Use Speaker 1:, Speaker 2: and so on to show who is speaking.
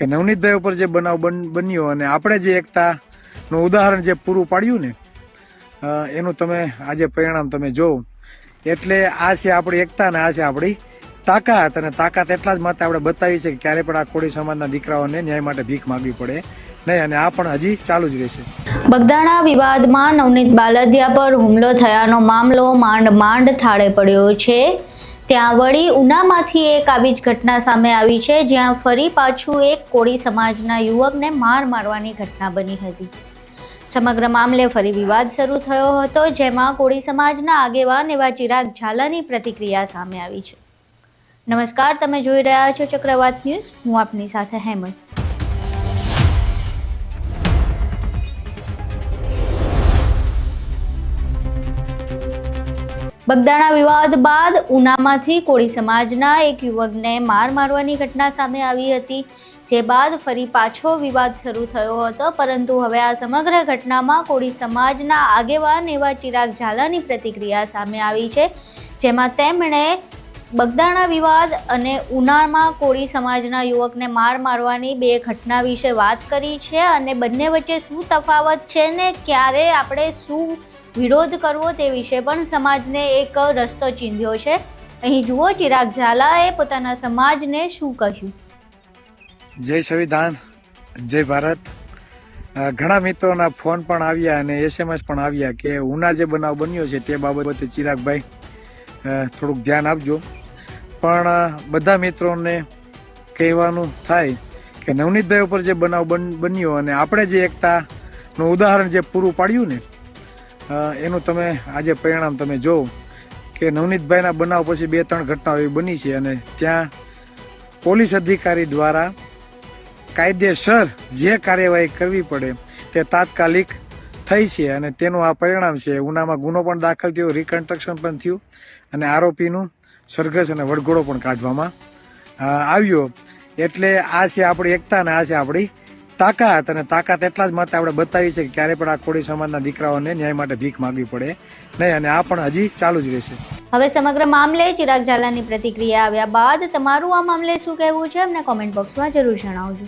Speaker 1: કે નવનીતભાઈ ઉપર જે બનાવ બન- બન્યો અને આપણે જે એકતાનું ઉદાહરણ જે પૂરું પાડ્યું ને એનું તમે આજે પરિણામ તમે જોવો. એટલે આ છે આપણી એકતા અને આ છે આપણી તાકાત અને તાકાત એટલા જ માટે આપણે બતાવી છે કે ક્યારે પણ આ કોળી સમાજના દીકરાઓને ન્યાય માટે ભીખ માંગવી પડે નહીં અને આ પણ હજી ચાલુ જ રહેશે.
Speaker 2: બગદાણા વિવાદમાં નવનીત બાલદિયા પર હુમલો થયાનો મામલો માંડ માંડ થાળે પડ્યો છે. ત્યાં વળી ઉનામાંથી એક આવી જ ઘટના સામે આવી છે, જ્યાં ફરી પાછું એક કોળી સમાજના યુવકને માર મારવાની ઘટના બની હતી. સમગ્ર મામલે ફરી વિવાદ શરૂ થયો હતો, જેમાં કોળી સમાજના આગેવાન એવા ચિરાગ ઝાલાની પ્રતિક્રિયા સામે આવી છે. નમસ્કાર, તમે જોઈ રહ્યા છો ચક્રવાત ન્યૂઝ. હું આપની સાથે હેમંત. બગદાણા વિવાદ બાદ ઉનામાંથી કોળી સમાજના એક યુવકને માર મારવાની ઘટના સામે આવી હતી. જે બાદ ફરી પાછો વિવાદ શરૂ થયો હતો, પરંતુ હવે આ સમગ્ર ઘટનામાં કોળી સમાજના આગેવાન એવા ચિરાગ ઝાલાની પ્રતિક્રિયા સામે આવી છે, જેમાં તેમણે બગદાણા વિવાદ અને ઉનામાં કોળી સમાજના યુવકને માર મારવાની બે ઘટના વિશે વાત કરી છે અને બંને વચ્ચે શું તફાવત છે ને ક્યારે આપણે શું વિરોધ કરવો તે વિશે પણ સમાજને એક રસ્તો ચીંધ્યો છે. અહીં જુઓ ચિરાગ ઝાલાએ પોતાના સમાજને શું કહ્યું?
Speaker 1: જય સંવિધાન, જય ભારત. ઘણા મિત્રોના ફોન પણ આવ્યા અને એસએમએસ પણ આવ્યા કે ઉના જે બનાવ બન્યો છે તે બાબતે ચિરાગભાઈ થોડુંક ધ્યાન આપજો. પણ બધા મિત્રોને કહેવાનું થાય કે નવનીતભાઈ ઉપર જે બનાવ બન- બન્યો અને આપણે જે એકતાનું ઉદાહરણ જે પૂરું પાડ્યું ને એનું તમે આજે પરિણામ તમે જોવો કે નવનીતભાઈના બનાવ પછી બે ત્રણ ઘટનાઓ એવી બની છે અને ત્યાં પોલીસ અધિકારી દ્વારા કાયદેસર જે કાર્યવાહી કરવી પડે તે તાત્કાલિક થઈ છે અને તેનું આ પરિણામ છે. ઉનામાં ગુનો પણ દાખલ થયો રિકન્સ્ટ્રક્શન પણ થયું અને આરોપીનું સરઘસ અને વડઘોડો પણ કાઢવામાં આવ્યો. એટલે આ છે આપણી એકતા અને આ છે આપણી તાકાત. અને તાકાત એટલા જ માટે આપણે બતાવી છે કે ક્યારે પણ આ કોળી સમાજના દીકરાઓને ન્યાય માટે ભીખ માંગવી પડે નહીં. અને આ પણ હજી ચાલુ જ રહેશે.
Speaker 2: હવે સમગ્ર મામલે ચિરાગ ઝાલાની પ્રતિક્રિયા આવ્યા બાદ તમારું આ મામલે શું કહેવું છે અમને કોમેન્ટ બોક્સમાં જરૂર જણાવજો.